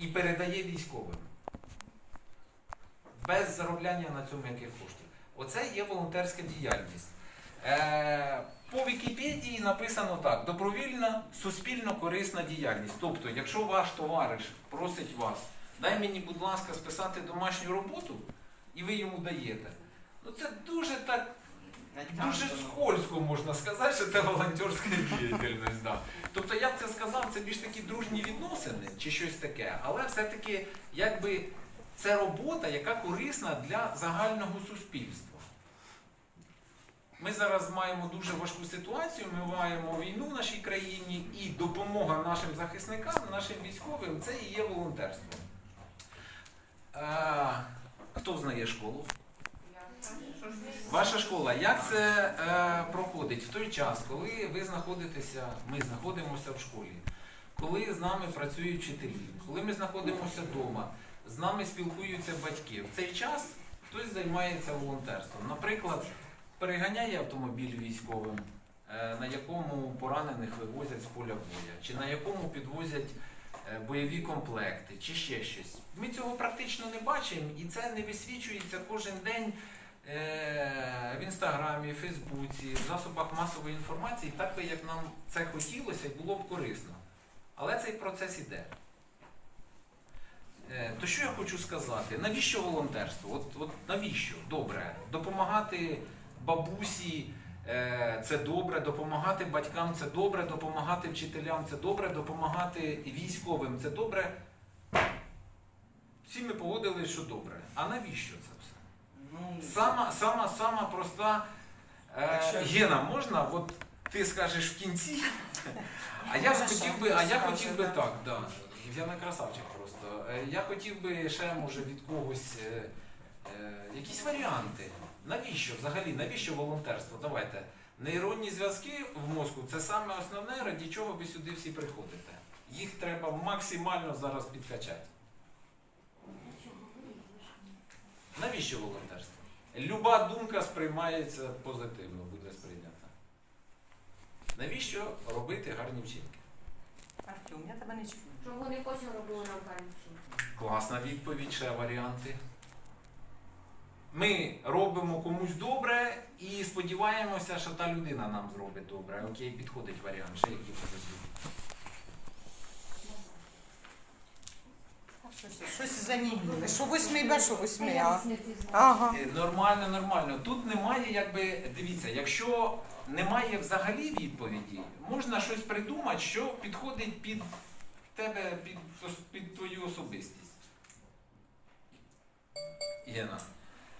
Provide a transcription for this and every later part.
і передає військовим. Без заробляння на цьому яких коштів. Оце є волонтерська діяльність. Е, по Вікіпедії написано так: добровільна, суспільно корисна діяльність. Тобто, якщо ваш товариш просить вас, дай мені, будь ласка, списати домашню роботу, і ви йому даєте. Ну це дуже так Дуже скользко можна сказати, що це волонтерська діяльність. Да. Тобто я б це сказав, це більш такі дружні відносини чи щось таке, але все-таки якби це робота, яка корисна для загального суспільства. Ми зараз маємо дуже важку ситуацію, ми маємо війну в нашій країні і допомога нашим захисникам, нашим військовим це і є волонтерство. Е, хто знає школу? Ваша школа, як це е, проходить в той час, коли ви знаходитеся, ми знаходимося в школі, коли з нами працюють вчителі, коли ми знаходимося вдома, з нами спілкуються батьки. В цей час хтось займається волонтерством. Наприклад, переганяє автомобіль військовим, е, на якому поранених вивозять з поля боя, чи на якому підвозять е, бойові комплекти, чи ще щось. Ми цього практично не бачимо, і це не висвічується кожен день в інстаграмі, Фейсбуці, в засобах масової інформації, так би як нам це хотілося і було б корисно. Але цей процес іде. Е, То що я хочу сказати? Навіщо волонтерство? От, от навіщо? Добре. Допомагати бабусі е, це добре, допомагати батькам це добре, допомагати вчителям це добре, допомагати військовим це добре. Всі ми погодились, що добре. А навіщо це все? Ну, Сама, сама, сама проста е, Гена, можна? От ти скажеш в кінці, а я хотів би, а я хотів би так, да. Я не красавчик просто. Е, Я хотів би ще, може, від когось е, е, якісь варіанти. Навіщо взагалі? Навіщо волонтерство? Давайте. Нейронні зв'язки в мозку це саме основне, раді чого ви сюди всі приходите. Їх треба максимально зараз підкачати. Навіщо волонтерство? Люба думка сприймається позитивно, буде сприйнята. Навіщо робити гарні вчинки? Артем, я тебе не чую. Щоб вони потім робили нам карючі. Класна відповідь, ще варіанти. Ми робимо комусь добре і сподіваємося, що та людина нам зробить добре. Окей, підходить варіант, ще які позитивні. Щось, щось заніміли. Що восьмий Б, що восьмий А. Ага. Е, Нормально, нормально. Тут немає, якби, дивіться, якщо немає взагалі відповіді, можна щось придумати, що підходить під тебе, під, під твою особистість. Єна.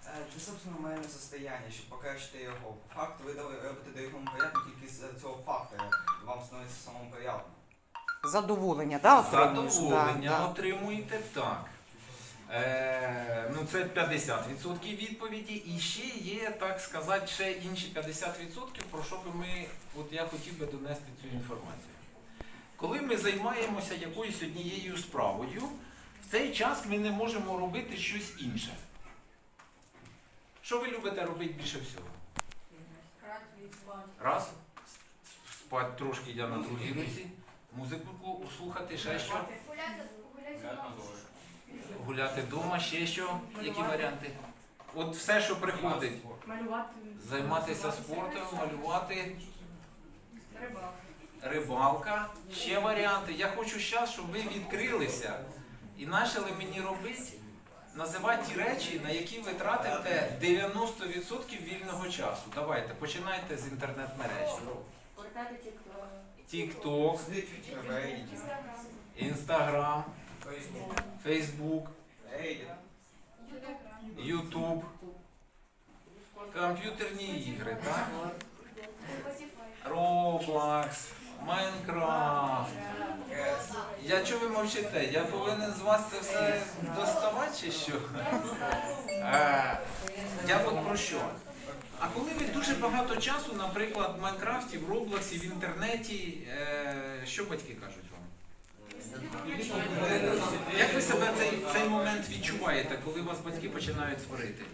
Це, собственно, моє состояние, щоб покращити його. Факт ви дали- робите другому приємно тільки з цього фактора. Вам становиться самому приємно. Задоволення, да, отримуєш? Задоволення Да, да. отримуєте так. Е, ну це 50% відповіді. І ще є, так сказати, ще інші 50%, про що би ми, от я хотів би донести цю інформацію. Коли ми займаємося якоюсь однією справою, в цей час ми не можемо робити щось інше. Що ви любите робити більше всього? Раз. Спать трошки я на другій руці. Музику слухати, ще що. Гуляти вдома, ще що? Які варіанти? От все, що приходить. Малювати. Займатися спортом, малювати, Рибалка. рибалка. Ще варіанти. Я хочу зараз, щоб ви відкрилися і почали мені робити, називати ті речі, на які ви тратите 90% вільного часу. Давайте, починайте з інтернет-мережі. Портати тікток. Facebook, Facebook, YouTube, комп'ютерні ігри, так? Roblox, Minecraft. Я чого ви мовчите? Я повинен з вас це все доставати чи що? Е, Я от про що? А коли ви дуже багато часу, наприклад, в Майнкрафті, в Роблоксі, в інтернеті, е, що батьки кажуть вам? Як ви себе цей, цей момент відчуваєте, коли вас батьки починають сварити?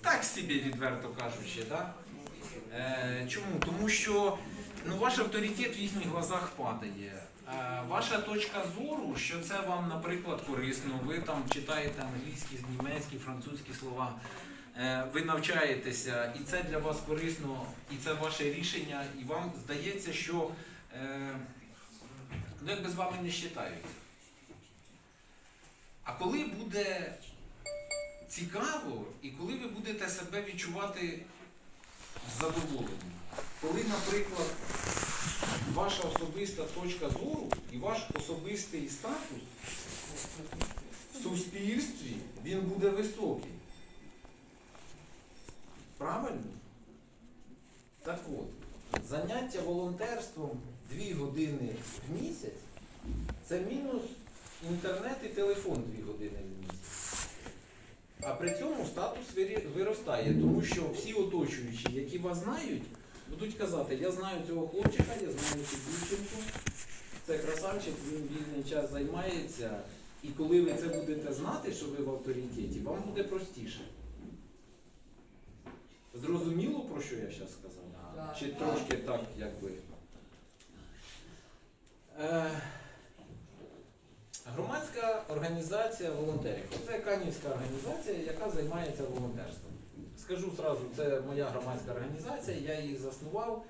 Так собі відверто кажучи, да? Е, чому? Тому що ну, ваш авторитет в їхніх глазах падає. Е, Ваша точка зору, що це вам, наприклад, корисно, ви там читаєте англійські, німецькі, французькі слова, е, ви навчаєтеся, і це для вас корисно, і це ваше рішення, і вам здається, що е, ну, якби з вами не вважаються. А коли буде цікаво, і коли ви будете себе відчувати задоволеним, коли, наприклад, ваша особиста точка зору і ваш особистий статус в суспільстві він буде високий. Правильно? Так от, заняття волонтерством 2 години в місяць це мінус інтернет і телефон 2 години в місяць. А при цьому статус виростає, тому що всі оточуючі, які вас знають, будуть казати, я знаю цього хлопчика, я знаю цю дівчинку, це красавчик, він вільний час займається. І коли ви це будете знати, що ви в авторитеті, вам буде простіше. Зрозуміло, про що я зараз сказав? Так. Чи трошки так, якби. Е, громадська організація волонтерів. Це Канівська організація, яка займається волонтерством. Скажу зразу, це моя громадська організація, я її заснував.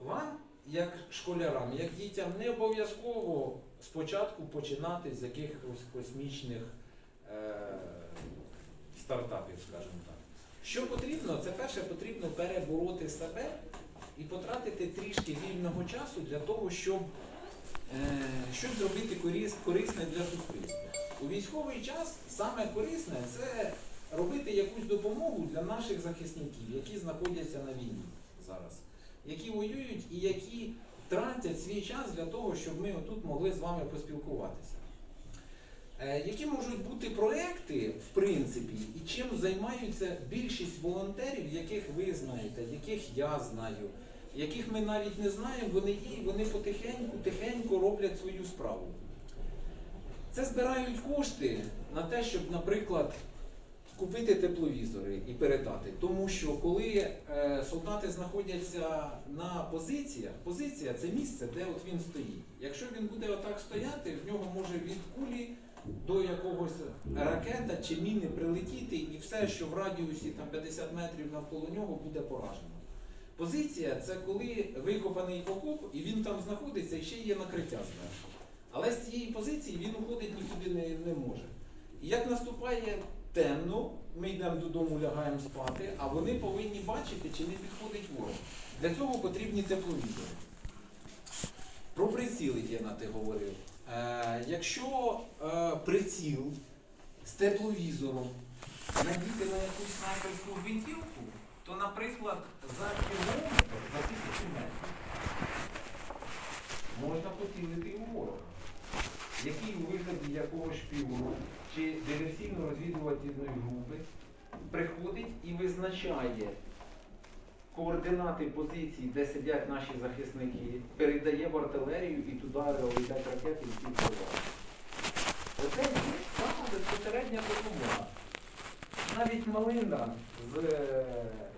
Вам, як школярам, як дітям, не обов'язково спочатку починати з якихось космічних е, стартапів, скажімо так. Що потрібно? Це перше потрібно перебороти себе і потратити трішки вільного часу для того, щоб е, щось зробити корисне для суспільства. У військовий час саме корисне це робити якусь допомогу для наших захисників, які знаходяться на війні зараз, які воюють і які тратять свій час для того, щоб ми отут могли з вами поспілкуватися. Е, Які можуть бути проекти, в принципі, і чим займаються більшість волонтерів, яких ви знаєте, яких я знаю, яких ми навіть не знаємо, вони є, вони потихеньку, тихенько роблять свою справу. Це збирають кошти на те, щоб, наприклад, купити тепловізори і передати. Тому що коли е, солдати знаходяться на позиціях, позиція це місце, де от він стоїть. Якщо він буде отак стояти, в нього може від кулі до якогось ракета чи міни прилетіти, і все, що в радіусі там 50 метрів навколо нього, буде поражено. Позиція це коли викопаний окоп, і він там знаходиться і ще є накриття зверху. Але з цієї позиції він уходить нікуди не, не може. І як наступає темно, ми йдемо додому, лягаємо спати, а вони повинні бачити, чи не підходить ворог. Для цього потрібні тепловізори. Про приціли я на те говорив. Е, якщо е, приціл з тепловізором надіти на якусь снайперську гвинтівку, то, наприклад, за кілометр, за тисячу метрів можна поцілити у ворога, який у вигляді якогось шпіону чи диверсійно-розвідувальної групи приходить і визначає координати позицій, де сидять наші захисники, передає в артилерію і туди летять ракети і вбивають. Оце є саме безпосередня допомога. Навіть малина з е,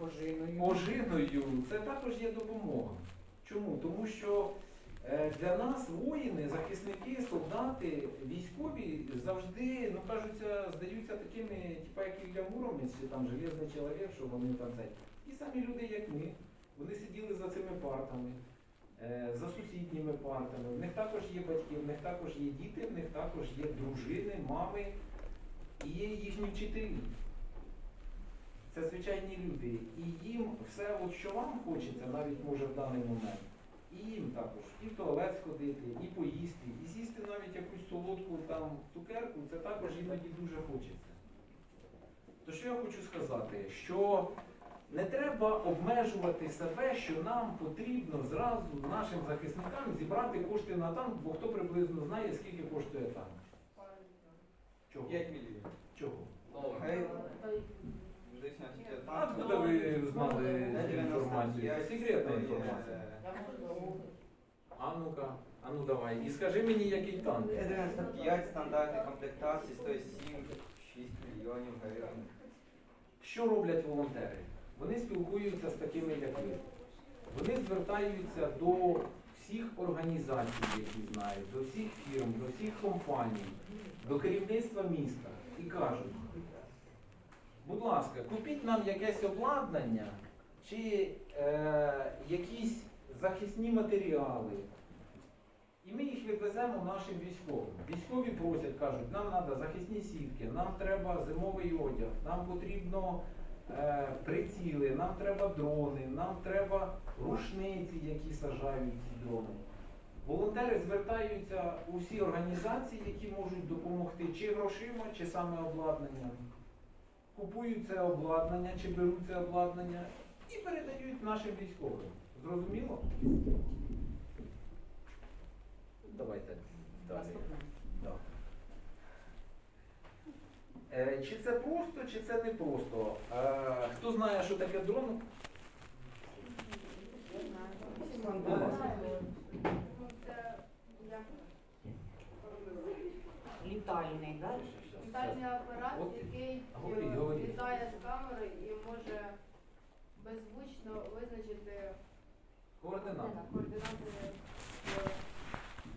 Ожиною. ожиною це також є допомога. Чому? Тому що для нас воїни, захисники, солдати, військові завжди, ну кажуться, здаються такими, типа як Ілля Муромець, чи там Железний чоловік, що вони там це. Ті самі люди, як ми. Вони сиділи за цими партами, е, за сусідніми партами. В них також є батьки, в них також є діти, в них також є дружини, мами і є їхні вчителі. Це звичайні люди. І їм все, от, що вам хочеться, навіть може в даний момент, і їм також і в туалет сходити, і поїсти, і з'їсти навіть якусь солодку там цукерку, це також іноді дуже хочеться. То що я хочу сказати, що не треба обмежувати себе, що нам потрібно зразу нашим захисникам зібрати кошти на танк, бо хто приблизно знає, скільки коштує танк. Чого? 5 мільйонів. Чого? Откуда ви знали На цю 95 інформацію? Це секретна е, інформація. А ну-ка, а ну давай. І скажи мені, який танк. Т-95 стандартної комплектації стоїть 7-6 мільйонів гривень. Що роблять волонтери? Вони спілкуються з такими, як ви. Вони звертаються до всіх організацій, які знають, до всіх фірм, до всіх компаній, до керівництва міста і кажуть, будь ласка, купіть нам якесь обладнання чи е, якісь захисні матеріали. І ми їх відвеземо нашим військовим. Військові просять, кажуть, нам треба захисні сітки, нам треба зимовий одяг, нам потрібно е, приціли, нам треба дрони, нам треба рушниці, які сажають ці дрони. Волонтери звертаються у всі організації, які можуть допомогти чи грошима, чи саме обладнанням. Купують це обладнання, чи беруть це обладнання і передають нашим військовим. Зрозуміло? Давайте далі. Да. Е, Чи це просто, чи це не просто? Е, Хто знає, що таке дрон? Літальний, так? Літальний апарат, От, який говоріть, е, говоріть. літає з камери і може беззвучно визначити Координати. координати.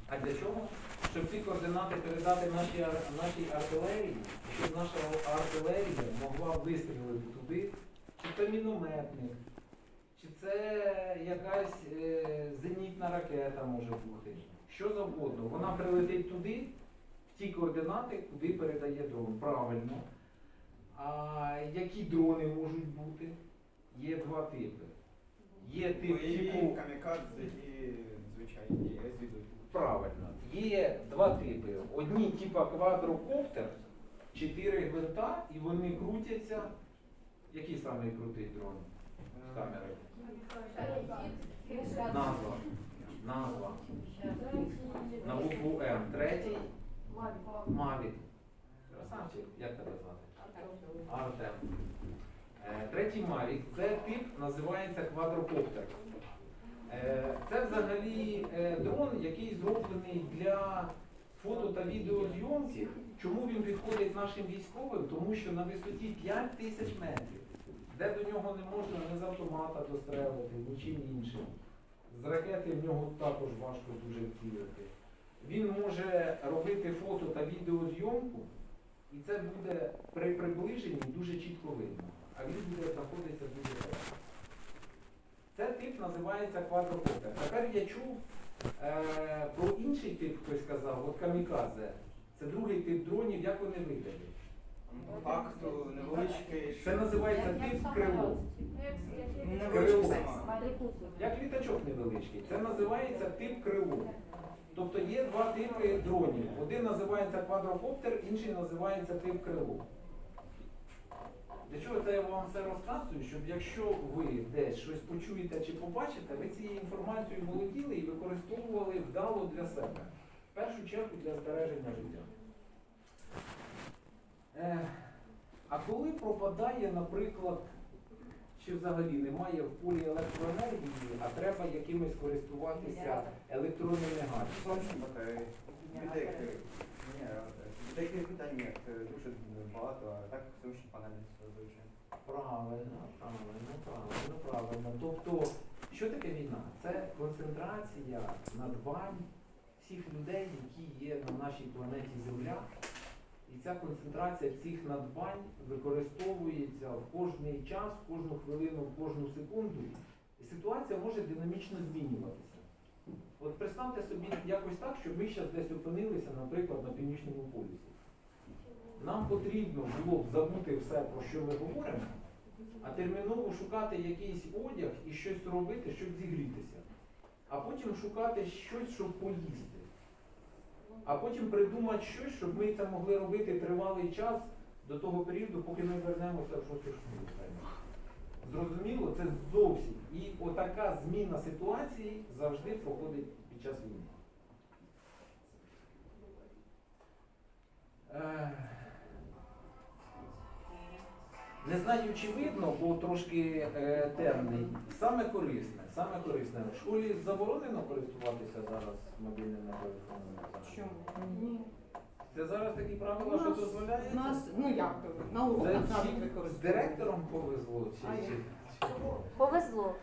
А для чого? Щоб ці координати передати нашій, нашій артилерії, щоб наша артилерія могла вистрілити туди, чи це мінометник, чи це якась е, зенітна ракета може бути. Що завгодно. Вона прилетить туди, в ті координати, куди передає дрон. Правильно. А які дрони можуть бути? Є два типи. Є тип типу. камікадзе і звичайні розвідувальні. Правильно. Є два типи. Одні типа квадрокоптер, чотири гвинта, і вони крутяться. Який самий крутий дрон з камери? Назва. Назва. На букву М. Третій Мавік. Красавчик, як тебе звати? Артем. Е, Третій Мавік це тип називається квадрокоптер. Е, Це взагалі е, дрон, який зроблений для фото та відеозйомки. Чому він підходить нашим військовим? Тому що на висоті 5 тисяч метрів, де до нього не можна ні з автомата дострелити, нічим іншим. З ракети в нього також важко дуже вцілити. Він може робити фото та відеозйомку, і це буде при приближенні дуже чітко видно. А він буде знаходитися дуже далеко. Це тип називається квадрокоптер. Тепер я чув е, про інший тип, хтось сказав, от камікадзе. Це другий тип дронів, як вони виглядають. Факту невеличкий. Це називається тип крило. Крило. Як літачок невеличкий. Це називається тип крило. Тобто є два типи дронів. Один називається квадрокоптер, інший називається тип крило. Для чого це я вам це розказую? Щоб якщо ви десь щось почуєте чи побачите, ви цією інформацією володіли і використовували вдало для себе. В першу чергу для збереження життя. Е, а коли пропадає, наприклад, чи взагалі немає в полі електроенергії, а треба якимось користуватися електронними гаджетами? Сонячні батареї. Від деяких, питань це дуже багато, а так сонячні панелі звичайно. Правильно, правильно, правильно, правильно. Тобто, що таке війна? Це концентрація надбань всіх людей, які є на нашій планеті Земля. І ця концентрація цих надбань використовується в кожний час, в кожну хвилину, в кожну секунду. І ситуація може динамічно змінюватися. От представте собі якось так, щоб ми зараз десь опинилися, наприклад, на північному полюсі. Нам потрібно було б забути все, про що ми говоримо, а терміново шукати якийсь одяг і щось робити, щоб зігрітися. А потім шукати щось, щоб поїсти. А потім придумати щось, щоб ми це могли робити тривалий час до того періоду, поки ми вернемося в шосту. Зрозуміло, це зовсім. І отака зміна ситуації завжди проходить під час війни. Е, Не знаю, чи видно, бо трошки е, темний. Саме корисне, саме корисне. В школі заборонено користуватися зараз мобільними телефонами. Чому? Ні. Це зараз такі правила, що? У нас, ну як, на уроках навіть з використовують. директором повезло, чи, Повезло.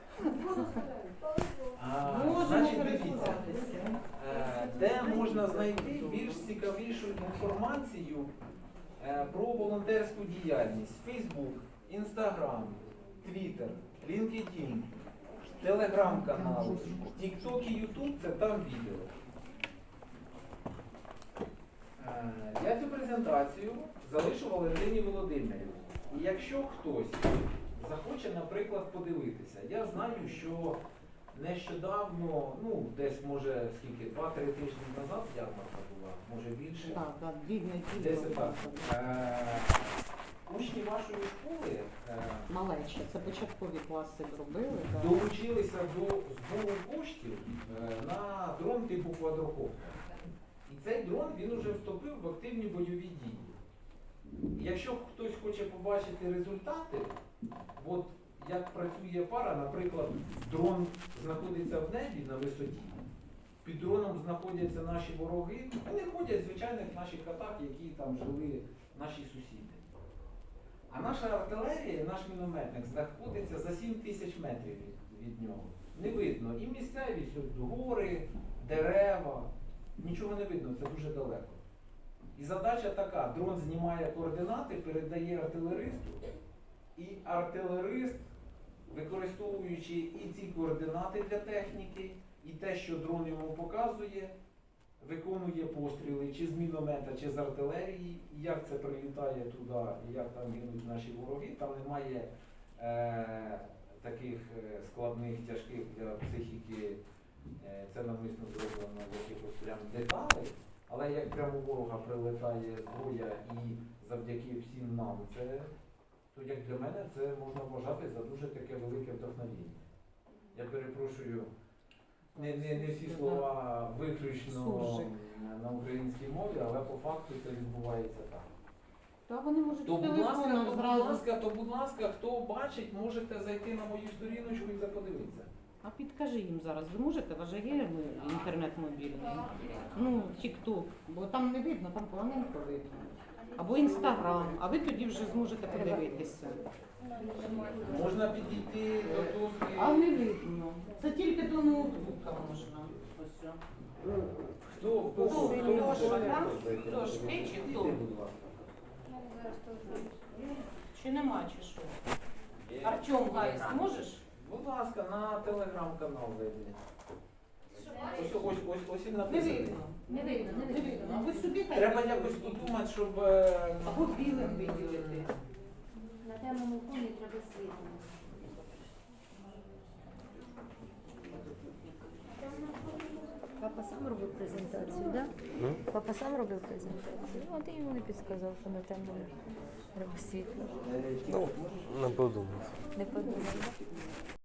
А, Можемо значить, дивіться, користуватися. е, де можна знайти більш цікавішу інформацію е, про волонтерську діяльність? Facebook, Instagram, Twitter, LinkedIn, Telegram-канал, TikTok і YouTube це там відео. Е, Я цю презентацію залишу Валентині Володимирівні. І якщо хтось захоче, наприклад, подивитися, я знаю, що нещодавно, ну десь може скільки, 2-3 тижні назад ярмарка була, може більше. Так, так, дві Десь так. Е, Учні вашої школи е, Малеча, це початкові класи зробили. так. долучилися до збору коштів е, на дрон типу квадрокоптер. Цей дрон він вже вступив в активні бойові дії. Якщо хтось хоче побачити результати, от як працює пара, наприклад, дрон знаходиться в небі на висоті, під дроном знаходяться наші вороги, вони ходять звичайних наших хатах, які там жили наші сусіди. А наша артилерія, наш мінометник знаходиться за 7 тисяч метрів від, нього. Не видно. І місцевість, гори, дерева. Нічого не видно, це дуже далеко. І задача така: дрон знімає координати, передає артилеристу, і артилерист, використовуючи і ці координати для техніки, і те, що дрон йому показує, виконує постріли чи з міномета, чи з артилерії, як це прилітає туди, як там гинуть наші вороги. Там немає е, таких е, складних, тяжких для психіки, це навмисно зроблено якихось прям деталей. Але як прямо у ворога прилетає зброя і завдяки всім нам, це то як для мене це можна вважати за дуже таке велике вдохновіння. Я перепрошую, не, не, не всі слова виключно на українській мові, але по факту це відбувається так. Та вони можуть То, будь ласка, то, будь ласка, то, будь ласка, хто бачить, можете зайти на мою сторіночку і це подивитися. А підкажи їм зараз, ви можете, ваш є ми- інтернет мобільний? Ну, TikTok, бо там не видно, там поганенько видно. Або інстаграм, а ви тоді вже зможете подивитися. Можна підійти до доски. А не видно. Це тільки до ноутбука можна. Ось. Хто, хто, хто, Хто? хто, Хто? хто, Хто? Чи нема, чи що? Артем Гайс, можеш? Будь ласка, на телеграм-канал вийдіть. Ось, ось, ось, ось і Не видно. Не видно, не видно. видно. А ви собі так Треба якось подумати, щоб... е, Або білим виділити. На темному фоні треба світло. Папа сам робив презентацію? Да? Папа сам робив презентацію. а ти йому не підсказав, що на темному треба світло. Ну, не подумав. Не подумав.